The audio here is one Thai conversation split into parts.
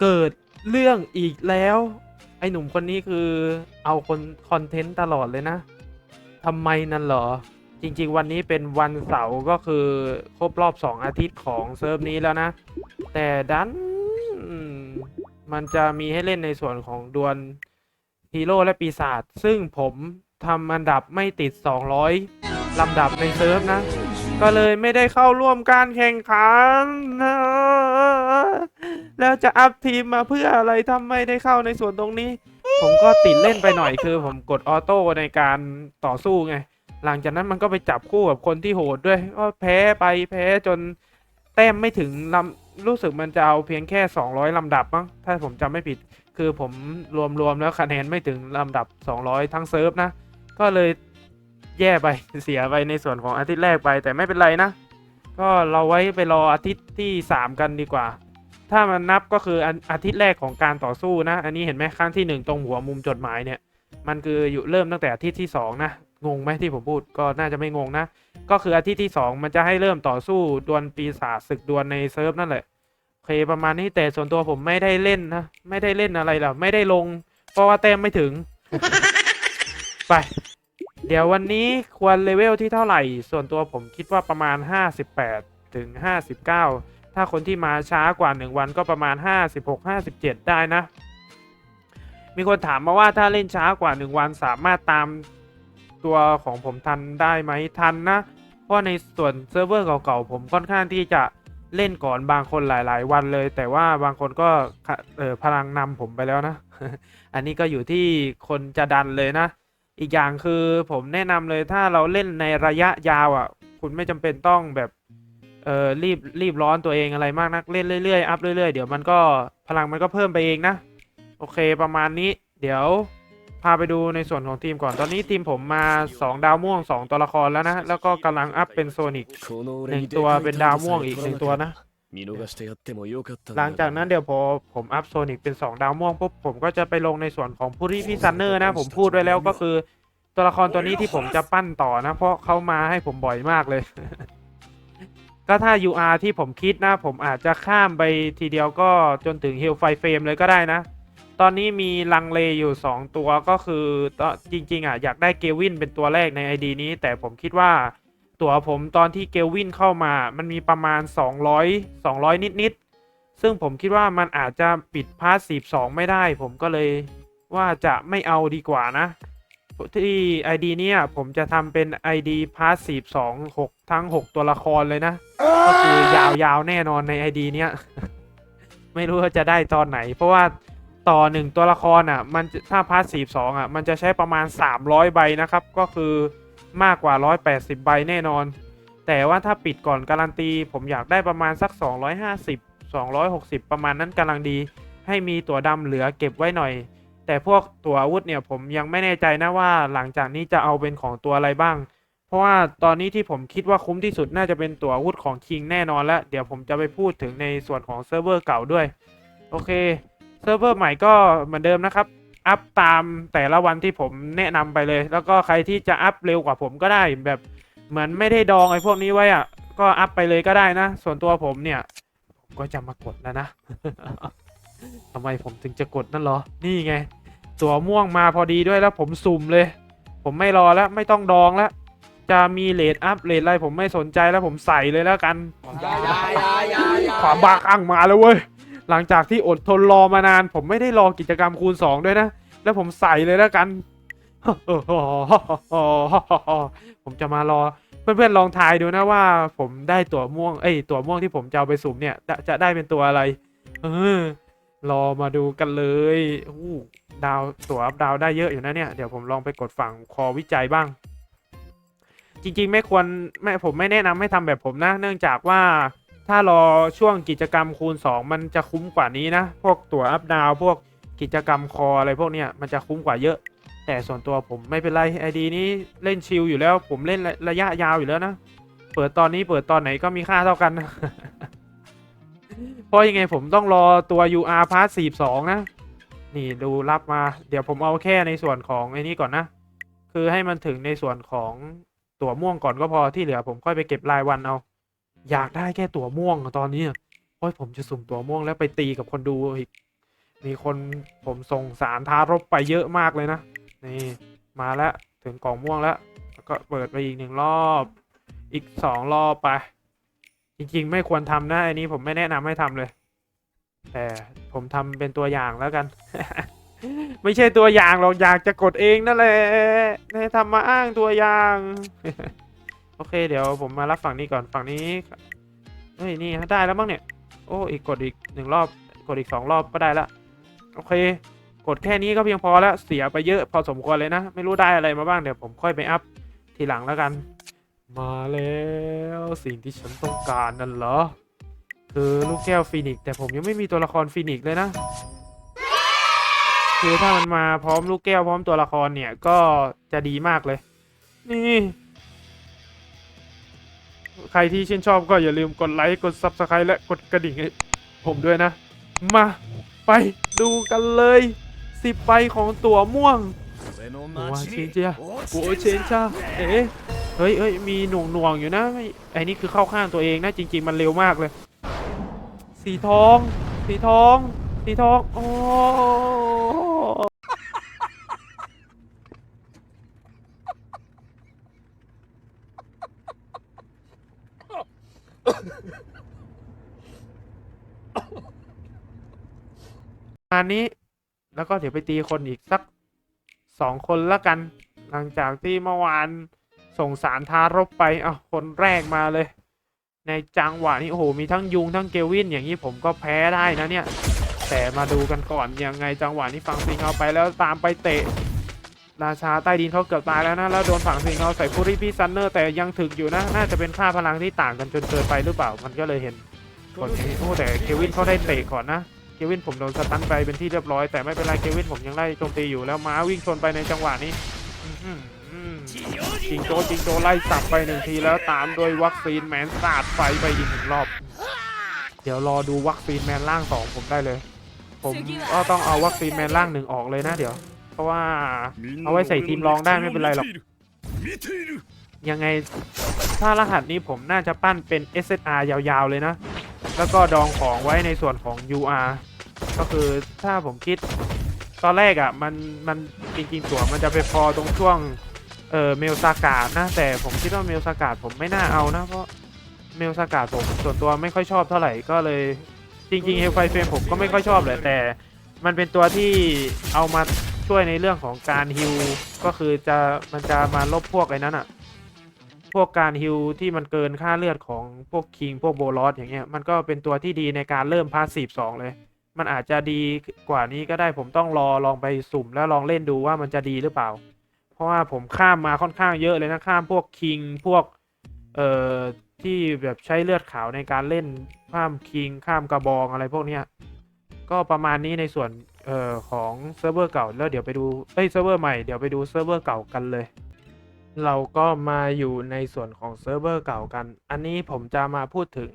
เกิดเรื่องอีกแล้ว ไอ้หนุ่มคนนี้คือเอาคนคอนเทนต์ตลอดเลยนะทำไมนั่นเหรอ จริง ๆ วันนี้เป็นวันเสาร์ก็คือครบรอบ 2 อาทิตย์ของเซิร์ฟนี้แล้วนะ แต่ดันมันจะมีให้เล่นในส่วนของดวลฮีโร่และปีศาจซึ่งผมทำอันดับไม่ติด 200ลำดับในเซิร์ฟนะ ก็เลยไม่ได้เข้าร่วมการแข่งขันนะ แล้วจะอัพทีมมาเพื่ออะไรถ้าไม่ได้เข้าในส่วนตรงนี้ ผมก็ติดเล่นไปหน่อยคือ ผมกดออโต้ในการต่อสู้ไง หลังจากนั้นมันก็ไปจับคู่กับคนที่โหดด้วยก็แพ้ไปแพ้จนแต้มไม่ถึงลำรู้สึกมันจะเอาเพียงแค่ 200 ลำดับมั้งถ้าผมจำไม่ผิด คือผมรวมๆแล้วคะแนนไม่ถึงลำดับ 200 ทั้งเซิร์ฟนะ ก็เลยแย่ไปเสียไปในส่วนของอาทิตย์แรกไปแต่ไม่เป็นไรนะ ก็เราไว้ไปรออาทิตย์ที่ 3 กันดีกว่า ถ้ามันนับก็คืออาทิตย์แรกของการต่อสู้นะ อันนี้เห็นไหมข้งที่หนึ่งตรงหัวมุมจดหมายเนี่ย มันคืออยู่เริ่มตั้งแต่อาทิตย์ที่สองนะงงไหมที่ผมพูดก็น่าจะไม่งงนะ ก็คืออาทิตย์ที่สองมันจะให้เริ่มต่อสู้ดวลปีศาจศึกดวลในเซิร์ฟนั่นแหละโอเคประมาณนี้แต่ส่วนตัวผมไม่ได้เล่นนะ ไม่ได้เล่นอะไรหรอกไม่ได้ลง เพราะว่าแต้มไม่ถึง ไป เดี๋ยววันนี้ควรเลเวลที่เท่าไหร่ ส่วนตัวผมคิดว่าประมาณ 58ถึง59 ถ้าคนที่มาช้ากว่า 1 วันก็ประมาณ 56 57 ได้นะ มีคนถามมาว่าถ้าเล่นช้ากว่า 1 วันสามารถตามตัวของผมทันได้ไหมทันนะ เพราะในส่วนเซิร์ฟเวอร์เก่าๆผมค่อนข้างที่จะเล่นก่อนบางคนหลาย ๆ วันเลย แต่ว่าบางคนก็เออพลังนำผมไปแล้วนะ อันนี้ก็อยู่ที่คนจะดันเลยนะ อีกอย่างคือผมแนะนำเลยถ้าเราเล่นในระยะยาวอะ คุณไม่จำเป็นต้องแบบ เออรีบรีบร้อนตัวเองอะไรมากนักเล่นเรื่อยๆอัพเรื่อยๆเดี๋ยวมันก็พลังมันก็เพิ่มไปเองนะ โอเคประมาณนี้ เดี๋ยวพาไปดูในส่วนของทีมก่อนตอนนี้ทีมผมมา 2 ดาวม่วง 2 ตัวละครแล้วนะ แล้วก็กำลังอัพเป็นโซนิกหนึ่งตัวเป็นดาวม่วงอีกหนึ่งตัวนะ หลังจากนั้นเดี๋ยวพอผมอัพโซนิกเป็น 2 ดาวม่วงปุ๊บผมก็จะไปลงในส่วนของผู้ที่พี่ซันเนอร์นะ ผมพูดไว้แล้วก็คือ ตัวละครตัวนี้ที่ผมจะปั้นต่อนะ เพราะเขามาให้ผมบ่อยมากเลย ก็ถ้า UR ที่ผมคิดนะ ผมอาจจะข้ามไปทีเดียวก็จนถึงฮิลไฟเฟรมเลยก็ได้นะ ตอนนี้มีลังเลอยู่ 2 ตัวก็คือจริง ๆอะอยากได้เกวินเป็นตัวแรกใน ID นี้ แต่ผมคิดว่าตัวผมตอนที่เกลวินเข้ามา มันมีประมาณ 200 200 นิด ๆ ซึ่งผมคิดว่ามันอาจจะปิดพาส42ไม่ได้ ผมก็เลยว่าจะไม่เอาดีกว่านะ ที่ ID เนี่ย ผมจะทำเป็น ID พาส42 6ทั้ง 6 ตัวละครเลยนะ ก็คือยาวๆ แน่นอนใน ID เนี้ย ไม่รู้ว่าจะได้ตอนไหน เพราะว่าต่อหนึ่งตัวละครอะ มันจะถ้าพาร์ท42อะ มันจะใช้ประมาณ 300 ใบนะครับ ก็คือมากกว่า 180 ใบแน่นอน แต่ว่าถ้าปิดก่อนการันตี ผมอยากได้ประมาณสัก 250 260 ประมาณนั้นกำลังดี ให้มีตัวดำเหลือเก็บไว้หน่อย แต่พวกตัวอาวุธเนี่ยผมยังไม่แน่ใจนะว่าหลังจากนี้จะเอาเป็นของตัวอะไรบ้าง เพราะว่าตอนนี้ที่ผมคิดว่าคุ้มที่สุดน่าจะเป็นตัวอาวุธของคิงแน่นอนแล้วเดี๋ยวผมจะไปพูดถึงในส่วนของเซิร์ฟเวอร์เก่าด้วย โอเคเซิร์ฟเวอร์ใหม่ก็เหมือนเดิมนะครับอัพตามแต่ละวันที่ผมแนะนำไปเลย แล้วก็ใครที่จะอัพเร็วกว่าผมก็ได้แบบเหมือนไม่ได้ดองไอ้พวกนี้ไว้อะก็อัพไปเลยก็ได้นะ ส่วนตัวผมเนี่ย ผมก็จะมากดแล้วนะทำไมผมถึงจะกดนั่นหรอ นี่ไง ตัวม่วงมาพอดีด้วยแล้วผมสุ่มเลย ผมไม่รอแล้วไม่ต้องดองแล้ว จะมีเลทอัพเลทอะไรผมไม่สนใจแล้วผมใส่เลยแล้วกัน ความบ้าคลั่งมาแล้วเว้ย หลังจากที่อดทนรอมานาน ผมไม่ได้รอกิจกรรมคูณ 2 ด้วยนะ แล้วผมใส่เลยแล้วกัน ผมจะมารอ เพื่อนๆลองทายดูนะว่า ผมได้ตัวม่วง เอ้ยตัวม่วงที่ผมจะเอาไปสุ่มเนี่ย จะจะได้เป็นตัวอะไร เออรอมาดูกันเลย อู้ ดาวตัวอัพดาวได้เยอะอยู่นะเนี่ยเดี๋ยวผมลองไปกดฝั่งคอวิจัยบ้าง จริงๆ ไม่ควรไม่ผมไม่แนะนำให้ทำแบบผมนะ เนื่องจากว่าถ้ารอช่วงกิจกรรมคูณ 2 มันจะคุ้มกว่านี้นะ พวกตัวอัพดาวพวกกิจกรรมคออะไรพวกเนี้ยมันจะคุ้มกว่าเยอะ แต่ส่วนตัวผมไม่เป็นไรไอดีนี้เล่นชิลอยู่แล้ว ผมเล่นระระยะยาวอยู่แล้วนะ เปิดตอนนี้เปิดตอนไหนก็มีค่าเท่ากันนะเพราะยังไงผมต้องรอตัว UR Pass 42 นะ นี่ดูรับมา เดี๋ยวผมเอาแค่ในส่วนของไอ้นี้ก่อนนะ คือให้มันถึงในส่วนของตั๋วม่วงก่อนก็พอที่เหลือผมค่อยไปเก็บรายวันเอา อยากได้แค่ตั๋วม่วงตอนนี้โอ้ยผมจะสุ่มตั๋วม่วงแล้วไปตีกับคนดูอีก มีคนผมส่งสารทารบไปเยอะมากเลยนะ นี่มาแล้วถึงกล่องม่วงแล้วแล้วก็เปิดไปอีกหนึ่งรอบ อีกสองรอบไป จริงๆ ไม่ควรทำนะอันนี้ผมไม่แนะนำให้ทำเลย แต่ผมทำเป็นตัวอย่างแล้วกัน ไม่ใช่ตัวอย่างหรอกอยากจะกดเองนั่นแหละให้ทำมาอ้างตัวอย่าง โอเค เดี๋ยวผมมารับฝั่งนี้ก่อนฝั่งนี้เฮ้ยนี่ได้แล้วมั้งเนี่ย โอ้อีกกดอีกหนึ่งรอบ กดอีกสองรอบก็ได้ละโอเค กดแค่นี้ก็เพียงพอแล้วเสียไปเยอะพอสมควรเลยนะ ไม่รู้ได้อะไรมาบ้างเดี๋ยวผมค่อยไปอัพทีหลังแล้วกัน มาแล้วสิ่งที่ฉันต้องการนั่นเหรอ คือลูกแก้วฟีนิกแต่ผมยังไม่มีตัวละครฟีนิกเลยนะ คือถ้ามันมาพร้อมลูกแก้วพร้อมตัวละครเนี่ยก็จะดีมากเลย นี่ ใครที่ชื่นชอบก็อย่าลืมกดไลค์กดซับสไครต์และกดกระดิ่งให้ผมด้วยนะ มาไปดูกันเลย สิไปของตัวม่วงหัวเชนเจียโอ้เชนชาเอ๊ะเฮ้ยเฮ้ยมีหน่วงหน่วงอยู่นะไอ้นี่คือเข้าข้างตัวเองนะจริง ๆ มันเร็วมากเลย สีทอง สีทอง สีทอง โอ้อันนี้ แล้วก็เดี๋ยวไปตีคนอีกสักสองคนละกัน หลังจากที่เมื่อวานส่งสารทารบไปอะคนแรกมาเลย ในจังหวะนี้โอ้โหมีทั้งยุงทั้งเกวินอย่างนี้ผมก็แพ้ได้นะเนี่ย แต่มาดูกันก่อนยังไงจังหวะนี้ฝั่งสิงเอาไปแล้วตามไปเตะ ราชาใต้ดินเขาเกือบตายแล้วนะแล้วโดนฝั่งสิงเอาใส่ฟูริพี่ซันเนอร์แต่ยังถึกอยู่นะน่าจะเป็นค่าพลังที่ต่างกันจนเกินไปหรือเปล่ามันก็เลยเห็นผลนี้โอ้แต่เควินเขาได้เตะก่อนนะเควินผมโดนสตันไปเป็นที่เรียบร้อยแต่ไม่เป็นไรเควินผมยังไล่โจมตีอยู่แล้วม้าวิ่งชนไปในจังหวะนี้อื จิงโจจิงโจ้ไล่สับไปหนึ่งทีแล้วตามโดยวัคซีนแมนสาดไฟไปอีกหนึ่งรอบ เดี๋ยวรอดูวัคซีนแมนล่างสองผมได้เลย ผมก็ต้องเอาวัคซีนแมนล่างหนึ่งออกเลยนะเดี๋ยว เพราะว่าเอาไว้ใส่ทีมรองได้ไม่เป็นไรหรอก ยังไงถ้ารหัสนี้ผมน่าจะปั้นเป็น SSR ยาวๆเลยนะ แล้วก็ดองของไว้ในส่วนของ UR ก็คือถ้าผมคิด ตอนแรกอะ่ะมันมันจริงๆตัวมันจะไปพอตรงช่วง เออเมลซากาดนะ แต่ผมคิดว่าเมลซากาดผมไม่น่าเอานะ เพราะเมลซากาดผมส่วนตัวไม่ค่อยชอบเท่าไหร่ก็เลยจริงๆเฮลไฟเฟรมผมก็ไม่ค่อยชอบเลยแต่มันเป็นตัวที่เอามาช่วยในเรื่องของการฮิลก็คือจะมันจะมาลบพวกไอ้นั้นอะพวกการฮิลที่มันเกินค่าเลือดของพวกคิงพวกโบลอสอย่างเงี้ยมันก็เป็นตัวที่ดีในการเริ่มพาสซีฟสองเลย มันอาจจะดีกว่านี้ก็ได้ผมต้องรอลองไปสุ่มแล้วลองเล่นดูว่ามันจะดีหรือเปล่า เพราะว่าผมข้ามมาค่อนข้างเยอะเลยนะข้ามพวกคิงพวกเอ่อที่แบบใช้เลือดขาวในการเล่นข้ามคิงข้ามกระบองอะไรพวกเนี้ยก็ประมาณนี้ในส่วนเอ่อของเซิร์ฟเวอร์เก่าแล้วเดี๋ยวไปดูเอ้ยเซิร์ฟเวอร์ใหม่เดี๋ยวไปดูเซิร์ฟเวอร์เก่ากันเลย เราก็มาอยู่ในส่วนของเซิร์ฟเวอร์เก่ากัน อันนี้ผมจะมาพูดถึง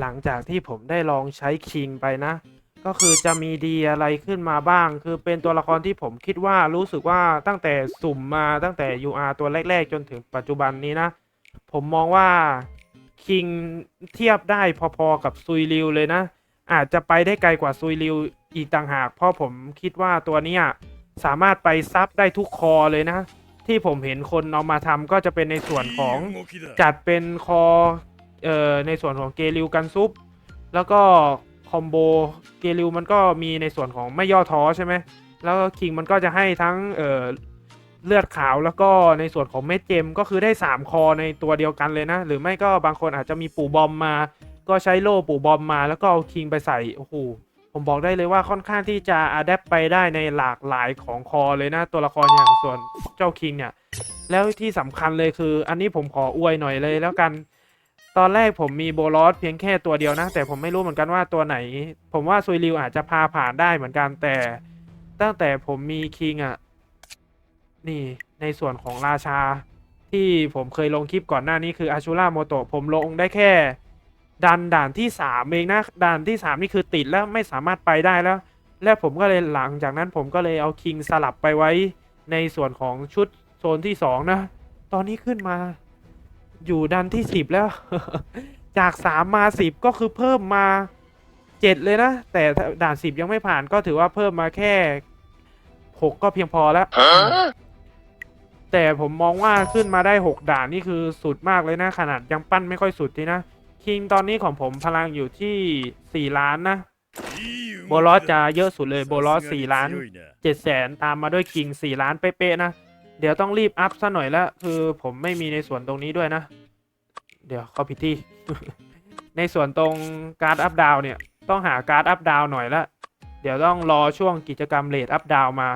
หลังจากที่ผมได้ลองใช้คิงไปนะ ก็คือจะมีดีอะไรขึ้นมาบ้าง คือเป็นตัวละครที่ผมคิดว่ารู้สึกว่าตั้งแต่สุ่มมาตั้งแต่ UR ตัวแรก ๆ จนถึงปัจจุบันนี้นะ ผมมองว่าคิงเทียบได้พอๆกับซุยริวเลยนะ อาจจะไปได้ไกลกว่าซุยริวอีกต่างหาก เพราะผมคิดว่าตัวเนี้ยสามารถไปซับได้ทุกคอเลยนะ ที่ผมเห็นคนเอามาทำก็จะเป็นในส่วนของจัดเป็นคอเอ่อในส่วนของเกลิวกันซุปแล้วก็ คอมโบเกลิวมันก็มีในส่วนของไม่ย่อท้อใช่ไหมแล้วคิงมันก็จะให้ทั้งเออเลือดขาวแล้วก็ในส่วนของเม็ดเจมก็คือได้ 3 คอในตัวเดียวกันเลยนะ หรือไม่ก็บางคนอาจจะมีปู่บอมมา ก็ใช้โล่ปู่บอมมาแล้วก็เอาคิงไปใส่โอ้โหผมบอกได้เลยว่าค่อนข้างที่จะอัดแอปไปได้ในหลากหลายของคอเลยนะตัวละครอย่างส่วนเจ้าคิงเนี่ยแล้วที่สำคัญเลยคือ อันนี้ผมขออวยหน่อยเลยแล้วกัน ตอนแรกผมมีโบลอสเพียงแค่ตัวเดียวนะ แต่ผมไม่รู้เหมือนกันว่าตัวไหน ผมว่าซุยริวอาจจะพาผ่านได้เหมือนกันแต่ตั้งแต่ผมมีคิงอะ นี่ในส่วนของราชา ที่ผมเคยลงคลิปก่อนหน้านี้คืออาชูราโมโตะผมลงได้แค่ดันด่านที่สามเองนะด่านที่สามนี่คือติดแล้วไม่สามารถไปได้แล้ว และผมก็เลยหลังจากนั้นผมก็เลยเอาคิงสลับไปไว้ในส่วนของชุดโซนที่สองนะ ตอนนี้ขึ้นมา อยู่ดันที่สิบแล้ว จากสามมาสิบก็คือเพิ่มมาเจ็ดเลยนะ แต่ถ้าด่านสิบยังไม่ผ่านก็ถือว่าเพิ่มมาแค่หกก็เพียงพอแล้วแต่ผมมองว่าขึ้นมาได้หกด่านนี่คือสุดมากเลยนะ ขนาดยังปั้นไม่ค่อยสุดทีนะคิงตอนนี้ของผมพลังอยู่ที่สี่ล้านนะโบลอสจะเยอะสุดเลยโบลอสสี่ล้านเจ็ดแสนตามมาด้วยคิงสี่ล้านเป๊ะๆนะ เดี๋ยวต้องรีบอัพซะหน่อยละคือผมไม่มีในส่วนตรงนี้ด้วยนะ เดี๋ยวเข้าผิดที่ ในส่วนตรงการ์ดอัพดาวเนี่ย ต้องหาการ์ดอัพดาวหน่อยละเดี๋ยวต้องรอช่วงกิจกรรมเลดอัพดาวมา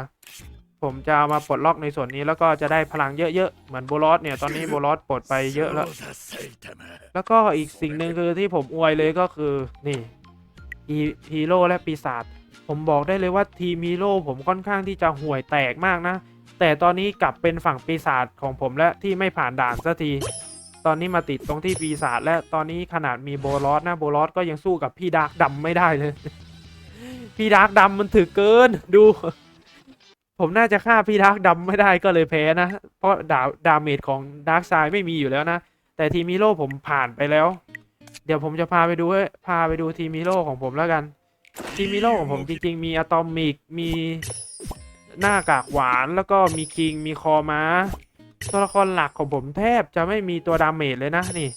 ผมจะามาปลดล็อกในส่วนนี้แล้วก็จะได้พลังเยอะๆ เหมือนโบลอสเนี่ย ตอนนี้โบลอสปลดไปเยอะแล้ว แล้วก็อีกสิ่งหนึ่งคือที่ผมอวยเลยก็คือนี่ฮีฮีโร่และปีศาจผมบอกได้เลยว่าทีมฮีโร่ผมค่อนข้างที่จะห่วยแตกมากนะ แต่ตอนนี้กลับเป็นฝั่งปีศาจของผมและที่ไม่ผ่านด่านสักที ตอนนี้มาติดตรงที่ปีศาจและตอนนี้ขนาดมีโบลอสนะโบลอสก็ยังสู้กับพี่ดาร์กดำไม่ได้เลย พี่ดาร์กดำมันถือเกินดู ผมน่าจะฆ่าพี่ดาร์กดำไม่ได้ก็เลยแพ้นะ เพราะดาดาเมจของดาร์กไซด์ไม่มีอยู่แล้วนะ แต่ทีมฮีโร่ผมผ่านไปแล้ว เดี๋ยวผมจะพาไปดูพาไปดูทีมฮีโร่ของผมแล้วกัน ทีมฮีโร่ของผมจริงๆมีอะตอมิกมี หน้ากากหวานแล้วก็มีคิงมีคอม้า ตัวละครหลักของผมแทบจะไม่มีตัวดาเมจเลยนะนี่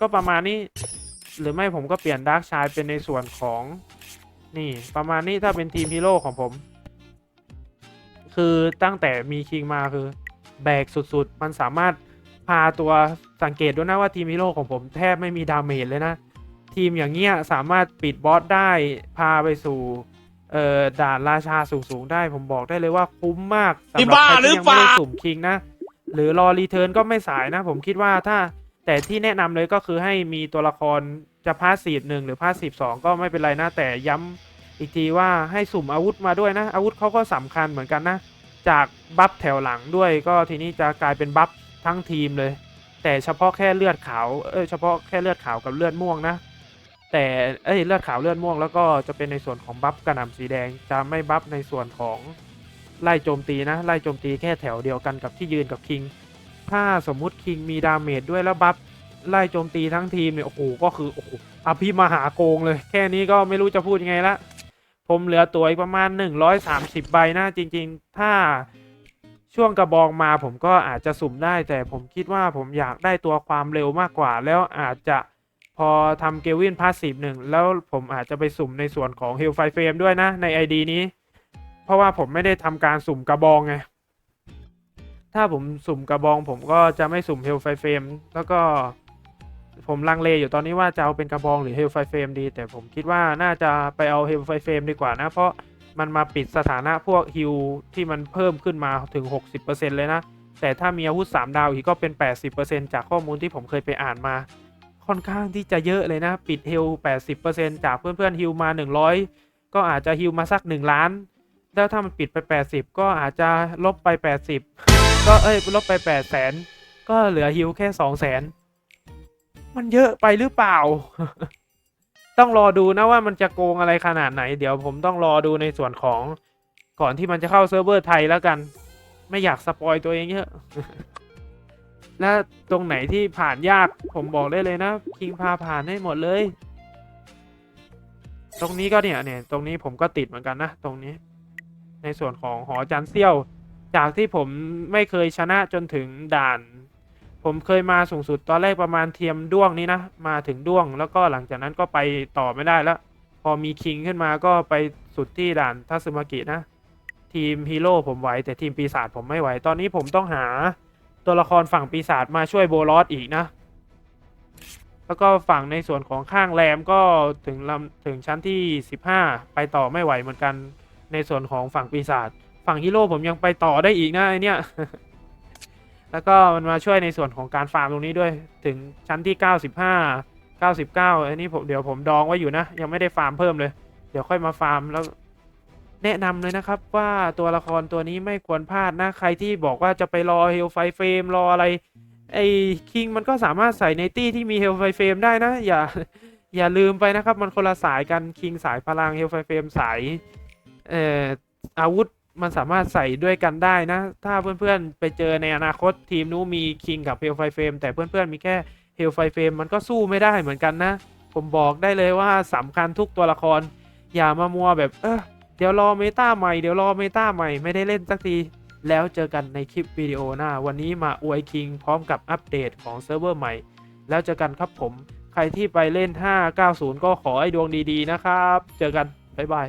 ก็ประมาณนี้ หรือไม่ผมก็เปลี่ยนดาร์กชายเป็นในส่วนของ นี่ ประมาณนี้ถ้าเป็นทีมฮีโร่ของผม คือตั้งแต่มีคิงมาคือ แบกสุดๆ มันสามารถพาตัวสังเกตด้วยนะว่าทีมฮีโร่ของผมแทบไม่มีดาเมจเลยนะ ทีมอย่างเงี้ยสามารถปิดบอสได้พาไปสู่ เอ่อด่านราชาสูงๆได้ ผมบอกได้เลยว่าคุ้มมากสำหรับใครที่ยังไม่ได้สุ่มคิงนะ หรือรอรีเทิร์นก็ไม่สายนะ ผมคิดว่าถ้าแต่ที่แนะนำเลยก็คือให้มีตัวละครจะพาสซีฟหนึ่งหรือพาสซีฟสองก็ไม่เป็นไรนะ แต่ย้ำอีกทีว่าให้สุ่มอาวุธมาด้วยนะ อาวุธเขาก็สำคัญเหมือนกันนะ จากบัฟแถวหลังด้วยก็ทีนี้จะกลายเป็นบัฟทั้งทีมเลย แต่เฉพาะแค่เลือดขาวเอ้ยเฉพาะแค่เลือดขาวกับเลือดม่วงนะ แต่เอ้ยเลือดขาวเลือดม่วงแล้วก็จะเป็นในส่วนของบัฟกระหน่ำสีแดงจะไม่บัฟในส่วนของไล่โจมตีนะไล่โจมตีแค่แถวเดียวกันกับที่ยืนกับคิง ถ้าสมมุติคิงมีดาเมจด้วยแล้วบัฟไล่โจมตีทั้งทีมเนี่ยโอ้โหก็คือโอ้โหอภิมหาโกงเลย แค่นี้ก็ไม่รู้จะพูดยังไงละผมเหลือตัวอีกประมาณ 130 ใบนะจริง ๆ ถ้าช่วงกระบองมาผมก็อาจจะสุ่มได้ แต่ผมคิดว่าผมอยากได้ตัวความเร็วมากกว่าแล้วอาจจะ พอทำเกวินพาสซีฟหนึ่งแล้วผมอาจจะไปสุ่มในส่วนของ h ฮลไฟเฟรมด้วยนะใน ID นี้ เพราะว่าผมไม่ได้ทำการสุ่มกระบองไง ถ้าผมสุ่มกระบอง ผมก็จะไม่สุ่มเฮลไฟเฟรมแล้วก็ผมลังเลอยู่ตอนนี้ว่าจะเอาเป็นกระบองหรือเฮลไฟเฟรมดี แต่ผมคิดว่าน่าจะไปเอาเฮลไฟเฟรมดีกว่านะ เพราะมันมาปิดสถานะพวกฮิลที่มันเพิ่มขึ้นมาถึง 60%เลยนะ แต่ถ้ามีอาวุธ 3 ดาวอีกก็เป็น 80%จากข้อมูลที่ผมเคยไปอ่านมา ค่อนข้างที่จะเยอะเลยนะ ปิดเฮล80%จากเพื่อนๆฮิลมา 100 ก็อาจจะฮิลมาสัก 1 ล้าน แล้วถ้ามันปิดไป 80 ก็อาจจะลบไป 80 ก็เอ้ยลบไป8แสนก็เหลือฮิลแค่2แสนมันเยอะไปหรือเปล่า ต้องรอดูนะว่ามันจะโกงอะไรขนาดไหน เดี๋ยวผมต้องรอดูในส่วนของก่อนที่มันจะเข้าเซิร์ฟเวอร์ไทยแล้วกัน ไม่อยากสปอยตัวเองเยอะ และตรงไหนที่ผ่านยากผมบอกได้เลยนะ คิงพาผ่านให้หมดเลย ตรงนี้ก็เนี่ยเนี่ยตรงนี้ผมก็ติดเหมือนกันนะ ตรงนี้ ในส่วนของหอจันเซี่ยว จากที่ผมไม่เคยชนะจนถึงด่าน ผมเคยมาสูงสุดตอนแรกประมาณเทียมด้วงนี้นะ มาถึงด้วง แล้วก็หลังจากนั้นก็ไปต่อไม่ได้แล้ว พอมีคิงขึ้นมาก็ไปสุดที่ด่านทัซึมากินะ ทีมฮีโร่ผมไหวแต่ทีมปีศาจผมไม่ไหว ตอนนี้ผมต้องหา ตัวละครฝั่งปีศาจมาช่วยโบลอสอีกนะ แล้วก็ฝั่งในส่วนของข้างแรมก็ถึงลำถึงชั้นที่ 15 ไปต่อไม่ไหวเหมือนกันในส่วนของฝั่งปีศาจฝั่งฮีโร่ผมยังไปต่อได้อีกนะไอเนี้ยแล้วก็มันมาช่วยในส่วนของการฟาร์มตรงนี้ด้วยถึงชั้นที่ 95 99 อันนี้ผมเดี๋ยวผมดองไว้อยู่นะ ยังไม่ได้ฟาร์มเพิ่มเลย เดี๋ยวค่อยมาฟาร์มแล้ว แนะนำเลยนะครับว่าตัวละครตัวนี้ไม่ควรพลาดนะ ใครที่บอกว่าจะไปรอเฮลไฟเฟรมรออะไร ไอ้คิงมันก็สามารถใส่ในตี้ที่มีเฮลไฟเฟรมได้นะ อย่าอย่าลืมไปนะครับ มันคนละสายกันคิงสายพลังเฮลไฟเฟรมสายเอ่ออาวุธมันสามารถใส่ด้วยกันได้นะ ถ้าเพื่อนๆ ไปเจอในอนาคตทีมนู้มีคิงกับเฮลไฟเฟรมแต่เพื่อนๆมีแค่เฮลไฟเฟรมมันก็สู้ไม่ได้เหมือนกันนะ ผมบอกได้เลยว่าสำคัญทุกตัวละคร อย่ามามัวแบบเออ เดี๋ยวรอเมตาใหม่เดี๋ยวรอเมตาใหม่ไม่ได้เล่นสักที แล้วเจอกันในคลิปวิดีโอหน้า วันนี้มาอวยคิง พร้อมกับอัปเดตของเซิร์ฟเวอร์ใหม่ แล้วเจอกันครับผม ใครที่ไปเล่น 590 ก็ขอให้ดวงดีๆนะครับ เจอกัน บ๊ายบาย